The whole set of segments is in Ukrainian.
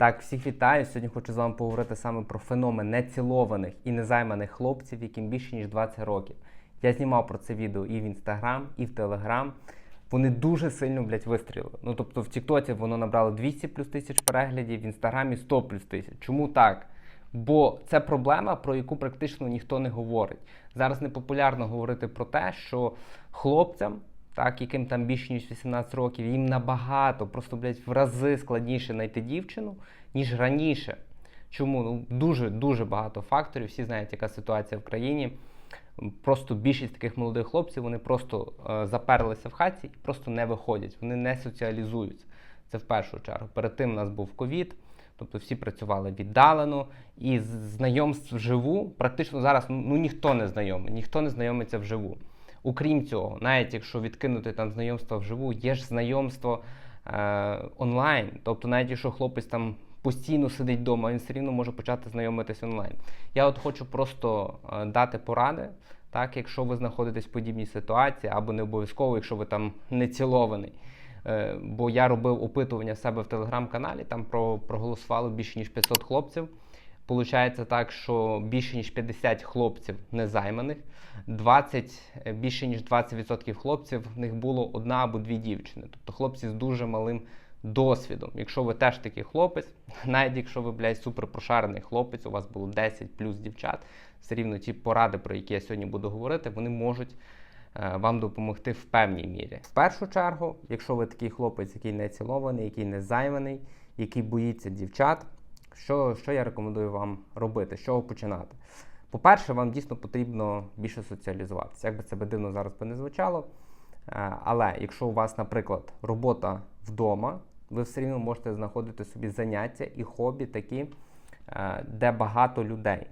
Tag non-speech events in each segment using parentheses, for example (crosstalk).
Так, всіх вітаю. Сьогодні хочу з вами поговорити саме про феномен нецілованих і незайманих хлопців, яким більше ніж 20 років. Я знімав про це відео і в інстаграм, і в телеграм. Вони дуже сильно, блядь, вистрілили. Ну тобто в Тіктоці воно набрало 200 плюс тисяч переглядів, в інстаграмі 100 плюс тисяч. Чому так? Бо це проблема, про яку практично ніхто не говорить. Зараз не популярно говорити про те, що хлопцям, так, яким там більше ніж 18 років, їм набагато, просто блядь, в рази складніше знайти дівчину, ніж раніше. Чому? Ну дуже дуже багато факторів. Всі знають, яка ситуація в країні. Просто більшість таких молодих хлопців вони просто е, заперлися в хаті і просто не виходять, вони не соціалізуються. Це в першу чергу. Перед тим у нас був ковід, тобто всі працювали віддалено, і знайомств вживу практично зараз ну ніхто не знайомий, ніхто не знайомиться вживу. Окрім цього, навіть якщо відкинути там знайомства вживу, є ж знайомство е, онлайн. Тобто, навіть якщо хлопець там постійно сидить вдома, він все рівно може почати знайомитись онлайн. Я от хочу просто е, дати поради, так, якщо ви знаходитесь в подібній ситуації, або не обов'язково, якщо ви там не цілований. Е, бо я робив опитування себе в телеграм-каналі, там про, проголосувало більше ніж 500 хлопців. Получається так, що більше ніж 50 хлопців незайманих, 20, е, більше ніж 20% хлопців в них було одна або дві дівчини. Тобто хлопці з дуже малим досвідом. Якщо ви теж такий хлопець, (laughs) навіть якщо ви, блядь, супер прошарений хлопець, у вас було 10 плюс дівчат, все рівно ті поради, про які я сьогодні буду говорити, вони можуть е, вам допомогти в певній мірі. В першу чергу, якщо ви такий хлопець, який не цілований, який не займаний, який боїться дівчат, що, що я рекомендую вам робити, з чого починати? По-перше, вам дійсно потрібно більше соціалізуватися. Як би це би дивно зараз би не звучало. Е, Але якщо у вас, наприклад, робота вдома, ви все рівно можете знаходити собі заняття і хобі такі, е, де багато людей.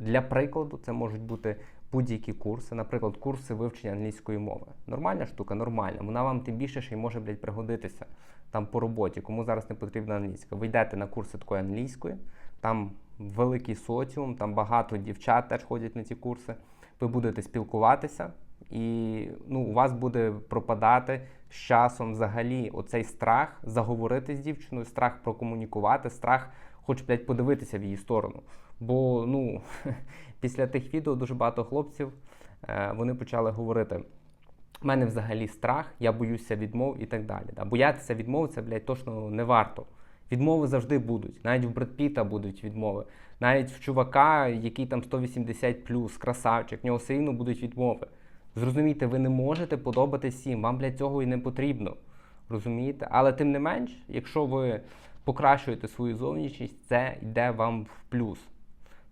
Для прикладу, це можуть бути будь-які курси, наприклад, курси вивчення англійської мови. Нормальна штука, нормальна. Вона вам тим більше ще й може блядь, пригодитися там по роботі, кому зараз не потрібна англійська. Ви йдете на курси такої англійської, там великий соціум, там багато дівчат теж ходять на ці курси. Ви будете спілкуватися, і ну, у вас буде пропадати з часом взагалі оцей страх заговорити з дівчиною, страх прокомунікувати, страх, хоч блядь, подивитися в її сторону. Бо ну, (laughs) після тих відео дуже багато хлопців е, вони почали говорити. У мене взагалі страх, я боюся відмов і так далі. Да. Боятися відмов це, блядь, точно не варто. Відмови завжди будуть. Навіть в Бред Піта будуть відмови. Навіть в чувака, який там 180 плюс, красавчик, в нього все рівно будуть відмови. Зрозумійте, ви не можете подобати всім, вам для цього і не потрібно. Розумієте? Але тим не менш, якщо ви покращуєте свою зовнішність, це йде вам в плюс.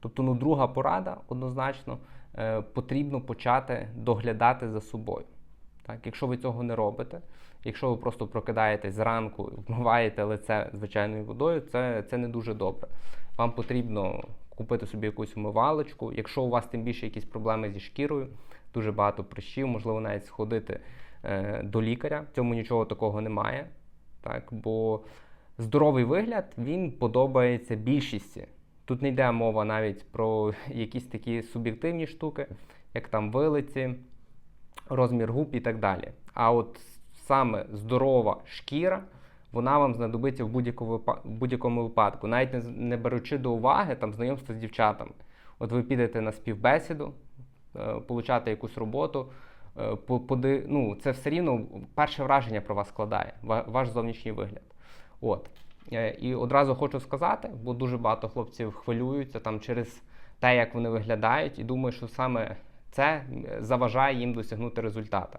Тобто, ну, друга порада однозначно е, потрібно почати доглядати за собою. Так, якщо ви цього не робите, якщо ви просто прокидаєтесь зранку, вмиваєте лице звичайною водою, це, це не дуже добре. Вам потрібно купити собі якусь умивалочку. Якщо у вас тим більше якісь проблеми зі шкірою, дуже багато прищів, можливо, навіть сходити е, до лікаря. В цьому нічого такого немає. Так, бо здоровий вигляд він подобається більшості. Тут не йде мова навіть про якісь такі суб'єктивні штуки, як там вилиці, розмір губ і так далі. А от саме здорова шкіра, вона вам знадобиться в будь-якому випадку, навіть не, беручи до уваги там знайомство з дівчатами. От ви підете на співбесіду, е, получати якусь роботу. е, ну, це все рівно перше враження про вас складає, ва- ваш зовнішній вигляд. От. Е, І одразу хочу сказати, бо дуже багато хлопців хвилюються там через те, як вони виглядають, і думаю, що саме це заважає їм досягнути результата.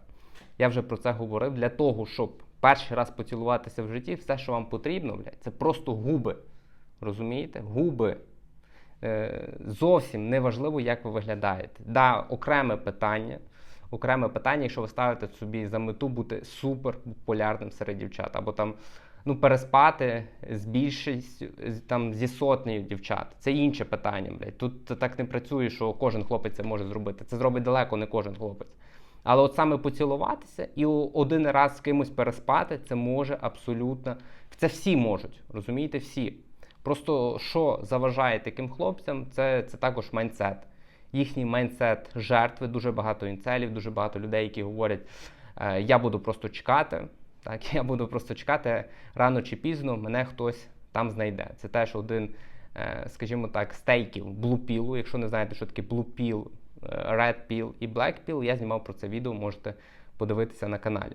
Я вже про це говорив. Для того, щоб перший раз поцілуватися в житті, все, що вам потрібно, блядь, це просто губи. Розумієте? Губи. Е, зовсім не важливо, як ви виглядаєте. Да, окреме питання. Окреме питання, якщо ви ставите собі за мету бути супер популярним серед дівчат, або там ну, переспати з більшістю там зі сотнею дівчат. Це інше питання. Блядь. Тут так не працює, що кожен хлопець це може зробити. Це зробить далеко не кожен хлопець. Але от саме поцілуватися і один раз з кимось переспати, це може абсолютно. Це всі можуть, розумієте, всі. Просто що заважає таким хлопцям, це, це також майндсет. Їхній майндсет жертви, дуже багато інцелів, дуже багато людей, які говорять, е, я буду просто чекати. Так, (laughs) я буду просто чекати рано чи пізно мене хтось там знайде. Це теж один, е, скажімо так, стейків блупілу. Якщо не знаєте, що таке блупіл, pill і pill, я знімав про це відео, можете подивитися на каналі.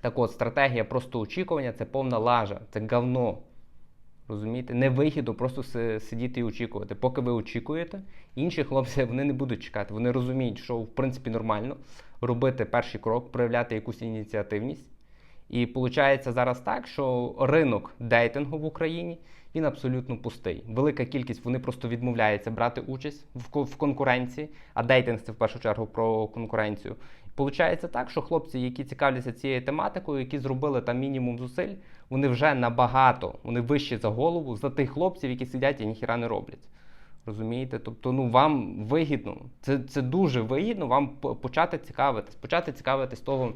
Так от, стратегія просто очікування це повна лажа, це говно. Розумієте? Невигідно просто сидіти і очікувати. Поки ви очікуєте, інші хлопці (laughs) вони не будуть чекати. Вони розуміють, що в принципі нормально робити перший крок, проявляти якусь ініціативність. І виходить зараз так, що ринок дейтингу в Україні він абсолютно пустий. Велика кількість вони просто відмовляються брати участь в, конкуренції, а дейтинг це в першу чергу про конкуренцію. Получається так, що хлопці, які цікавляться цією тематикою, які зробили там мінімум зусиль, вони вже набагато вони вищі за голову за тих хлопців, які сидять і ніхіра не роблять. Розумієте? Тобто, ну вам вигідно, це, це дуже вигідно вам почати цікавитись, почати цікавитись того,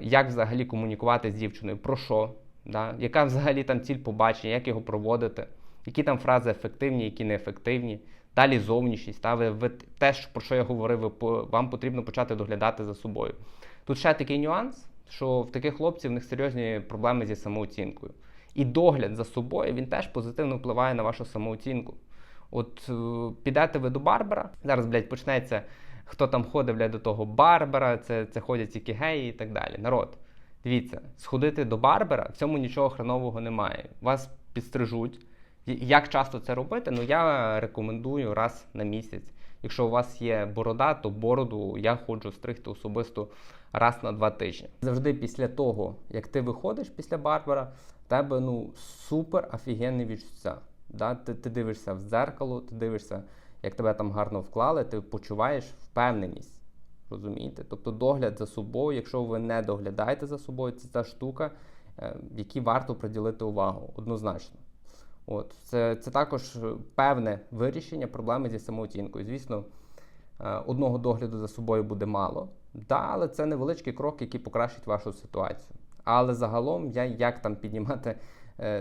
як взагалі комунікувати з дівчиною, про що, да? яка взагалі там ціль побачення, як його проводити, які там фрази ефективні, які неефективні. Далі зовнішність, та ви, ви те, про що я говорив, ви, вам потрібно почати доглядати за собою. Тут ще такий нюанс, що в таких хлопців в них серйозні проблеми зі самооцінкою. І догляд за собою він теж позитивно впливає на вашу самооцінку. От е, підете ви до Барбера, зараз, блядь, почнеться, хто там ходив блядь, до того Барбера, це, це ходять тільки геї і так далі. Народ, дивіться, сходити до Барбера, в цьому нічого хренового немає. Вас підстрижуть. Як часто це робити? Ну я рекомендую раз на місяць. Якщо у вас є борода, то бороду я ходжу стригти особисто раз на два тижні. Завжди після того, як ти виходиш після Барбера, в тебе ну супер офігенне відчуття. Да? Ти, ти дивишся в дзеркало, ти дивишся, як тебе там гарно вклали, ти почуваєш впевненість. Розумієте? Тобто догляд за собою, якщо ви не доглядаєте за собою, це та штука, е, якій варто приділити увагу однозначно. От, це, це також певне вирішення проблеми зі самооцінкою. Звісно, е, одного догляду за собою буде мало, да, але це невеличкий крок, який покращить вашу ситуацію. Але загалом, я, як там піднімати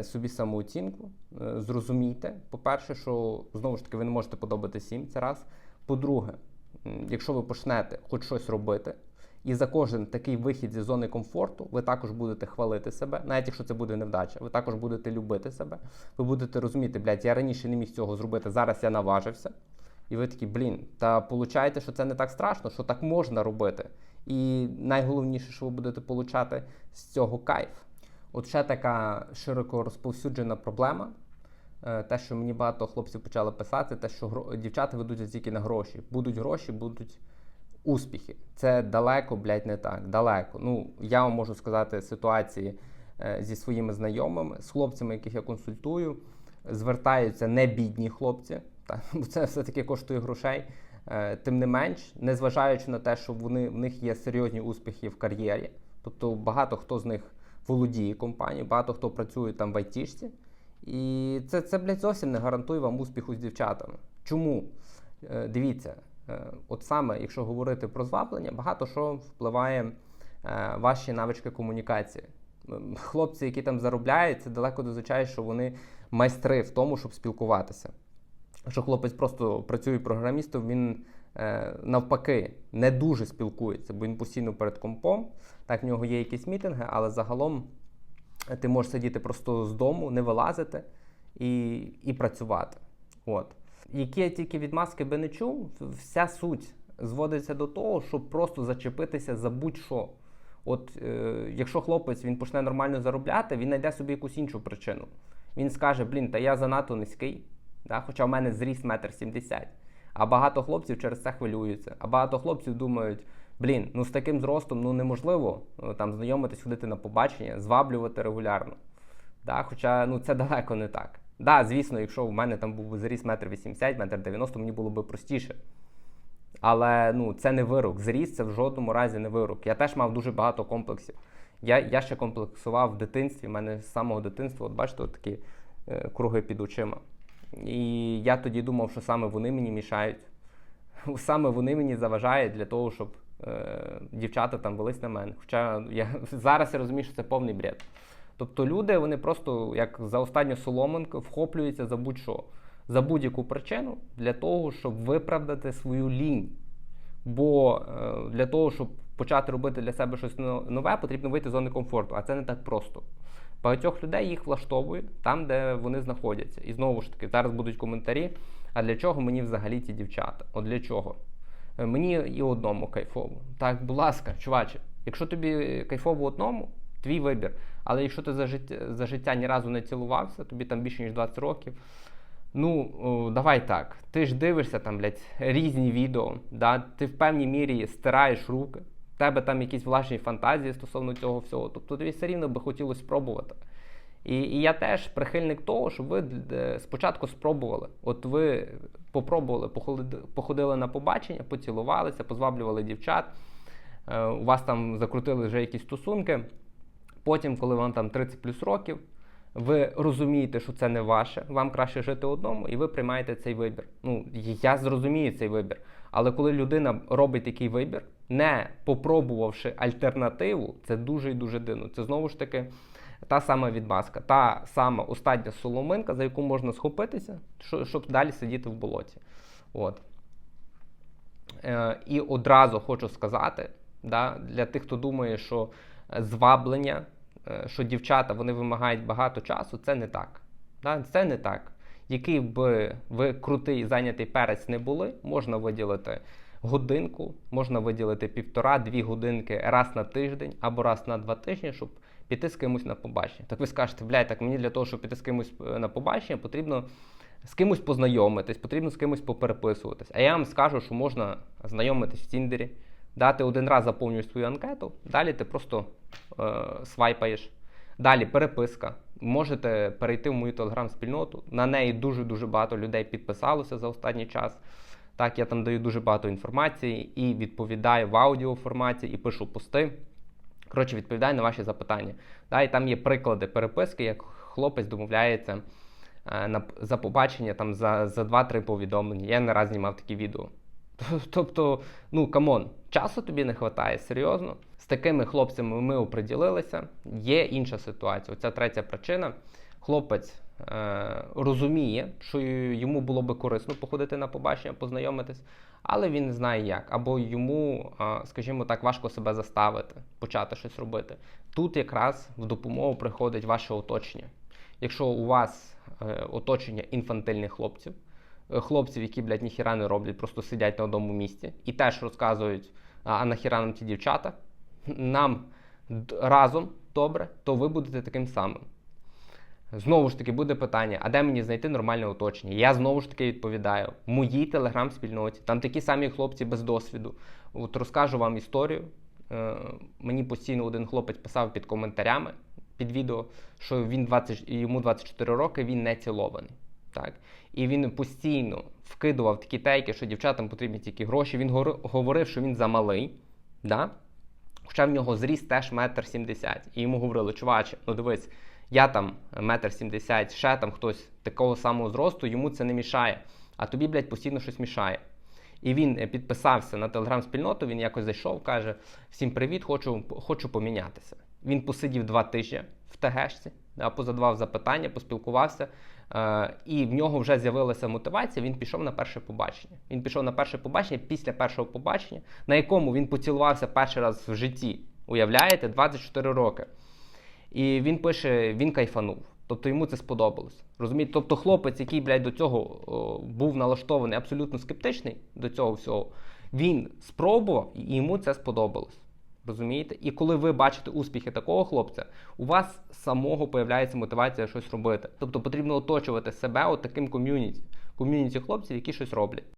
собі самооцінку, е, зрозумійте, по-перше, що знову ж таки ви не можете подобати всім, це раз. По-друге, якщо ви почнете хоч щось робити, і за кожен такий вихід зі зони комфорту ви також будете хвалити себе, навіть якщо це буде невдача, ви також будете любити себе. Ви будете розуміти, блядь, я раніше не міг цього зробити, зараз я наважився. І ви такі, блін, та получаєте, що це не так страшно, що так можна робити. І найголовніше, що ви будете получати з цього кайф. От ще така широко розповсюджена проблема. е, Те, що мені багато хлопців почали писати, те, що гро- дівчата ведуться тільки на гроші. Будуть гроші, будуть успіхи. Це далеко, блядь, не так. Далеко. Ну, я вам можу сказати ситуації е, зі своїми знайомими, з хлопцями, яких я консультую. Звертаються не бідні хлопці, та, (laughs) бо це все-таки коштує грошей. Е, Тим не менш, незважаючи на те, що вони, в них є серйозні успіхи в кар'єрі, тобто багато хто з них володіє компанією, багато хто працює там в айтішці. І це, це блядь, зовсім не гарантує вам успіху з дівчатами. Чому? Е, Дивіться, е, от саме, якщо говорити про зваблення, багато що впливає е, ваші навички комунікації. Хлопці, які там заробляють, це далеко дозвичай, що вони майстри в тому, щоб спілкуватися. Якщо хлопець просто працює програмістом, він навпаки не дуже спілкується, бо він постійно перед компом. Так, в нього є якісь мітинги, але загалом е, ти можеш сидіти просто з дому, не вилазити і, і працювати. От. Які я тільки відмазки би не чув, вся суть зводиться до того, щоб просто зачепитися за будь-що. От е, якщо хлопець він почне нормально заробляти, він знайде собі якусь іншу причину. Він скаже: блін, та я занадто низький, да? хоча в мене зріст метр сімдесят. А багато хлопців через це хвилюються. А багато хлопців думають, блін, ну з таким зростом ну неможливо е, там знайомитись, ходити на побачення, зваблювати регулярно. Да? Хоча ну це далеко не так. Да, звісно, якщо в мене там був зріст метр вісімдесят, метр дев'яносто, мені було б простіше. Але ну, це не вирок. Зріст це в жодному разі не вирок. Я теж мав дуже багато комплексів. Я, я ще комплексував в дитинстві. У мене з самого дитинства, от бачите, от такі е, круги під очима. І я тоді думав, що саме вони мені мішають. (laughs) Саме вони мені заважають для того, щоб е, дівчата там велись на мене. Хоча я (laughs) зараз я розумію, що це повний бред. Тобто люди вони просто як за останню соломинку вхоплюються за будь-що, за будь-яку причину для того, щоб виправдати свою лінь. Бо е, для того, щоб почати робити для себе щось нове, потрібно вийти з зони комфорту, а це не так просто. Багатьох людей їх влаштовує там, де вони знаходяться. І знову ж таки, зараз будуть коментарі. А для чого мені взагалі ці дівчата? От для чого? Е, Мені і одному кайфово. Так, будь ласка, чуваче, якщо тобі кайфово одному, твій вибір. Але якщо ти за життя, за життя ні разу не цілувався, тобі там більше ніж 20 років. Ну, давай так. Ти ж дивишся там, блядь, різні відео, да? ти в певній мірі стираєш руки, тебе там якісь власні фантазії стосовно цього всього. Тобто тобі все рівно би хотілося спробувати. І, і я теж прихильник того, щоб ви е, спочатку спробували. От ви попробували, походили на побачення, поцілувалися, позваблювали дівчат, е, у вас там закрутили вже якісь стосунки. Потім, коли вам там 30 плюс років, ви розумієте, що це не ваше, вам краще жити одному, і ви приймаєте цей вибір. Ну, я зрозумію цей вибір. Але коли людина робить такий вибір, не попробувавши альтернативу, це дуже і дуже дивно. Це знову ж таки та сама відмазка, та сама остання соломинка, за яку можна схопитися, щоб далі сидіти в болоті. От. Е, і одразу хочу сказати, да, для тих, хто думає, що зваблення, е, що дівчата вони вимагають багато часу, це не так. Да? Це не так. Який би ви крутий зайнятий перець не були, можна виділити годинку, можна виділити півтора-дві годинки раз на тиждень або раз на два тижні, щоб піти з кимось на побачення. Так ви скажете, блядь, так мені для того, щоб піти з кимось е, на побачення, потрібно з кимось познайомитись, потрібно з кимось попереписуватись. А я вам скажу, що можна знайомитись в Тіндері, дати один раз заповнюєш свою анкету, далі ти просто е, свайпаєш. Далі переписка. Можете перейти в мою телеграм-спільноту. На неї дуже-дуже багато людей підписалося за останній час. Так, я там даю дуже багато інформації і відповідаю в аудіоформаті, і пишу пости. Коротше, відповідаю на ваші запитання. Да, і там є приклади переписки, як хлопець домовляється е, на, за побачення там, за, за 2-3 повідомлення. Я не раз знімав такі відео. (laughs) Тобто, ну камон, часу тобі не вистачає, серйозно. Такими хлопцями ми оприділилися. Є інша ситуація. Оця третя причина. Хлопець е, розуміє, що йому було би корисно походити на побачення, познайомитись, але він не знає як. Або йому, е, скажімо так, важко себе заставити, почати щось робити. Тут якраз в допомогу приходить ваше оточення. Якщо у вас е, оточення інфантильних хлопців, е, хлопців, які, блядь, ніхіра не роблять, просто сидять на одному місці і теж розказують, а нахіра нам ті дівчата, нам разом добре, то ви будете таким самим. Знову ж таки, буде питання: а де мені знайти нормальне оточення? Я знову ж таки відповідаю: в моїй телеграм-спільноті, там такі самі хлопці без досвіду. От розкажу вам історію. Е, мені постійно один хлопець писав під коментарями під відео, що він 20, йому 24 роки, він не цілований. Так? І він постійно вкидував такі тейки, що дівчатам потрібні тільки гроші. Він говорив, що він замалий. Да? Хоча в нього зріст теж метр сімдесят. І йому говорили, чуваче, ну дивись, я там метр сімдесят, ще там хтось такого самого зросту, йому це не мішає. А тобі, блядь, постійно щось мішає. І він е, підписався на телеграм-спільноту, він якось зайшов, каже: Всім привіт, хочу, хочу помінятися. Він посидів два тижні в ТГшці, да, позадавав запитання, поспілкувався. Е, і в нього вже з'явилася мотивація. Він пішов на перше побачення. Він пішов на перше побачення після першого побачення, на якому він поцілувався перший раз в житті. Уявляєте, 24 роки. І він пише: він кайфанув. Тобто йому це сподобалось. Розумієте? Тобто хлопець, який, блядь, до цього о, був налаштований абсолютно скептичний до цього всього, він спробував і йому це сподобалось. Розумієте? І коли ви бачите успіхи такого хлопця, у вас самого появляється мотивація щось робити. Тобто потрібно оточувати себе от таким ком'юніті, ком'юніті хлопців, які щось роблять.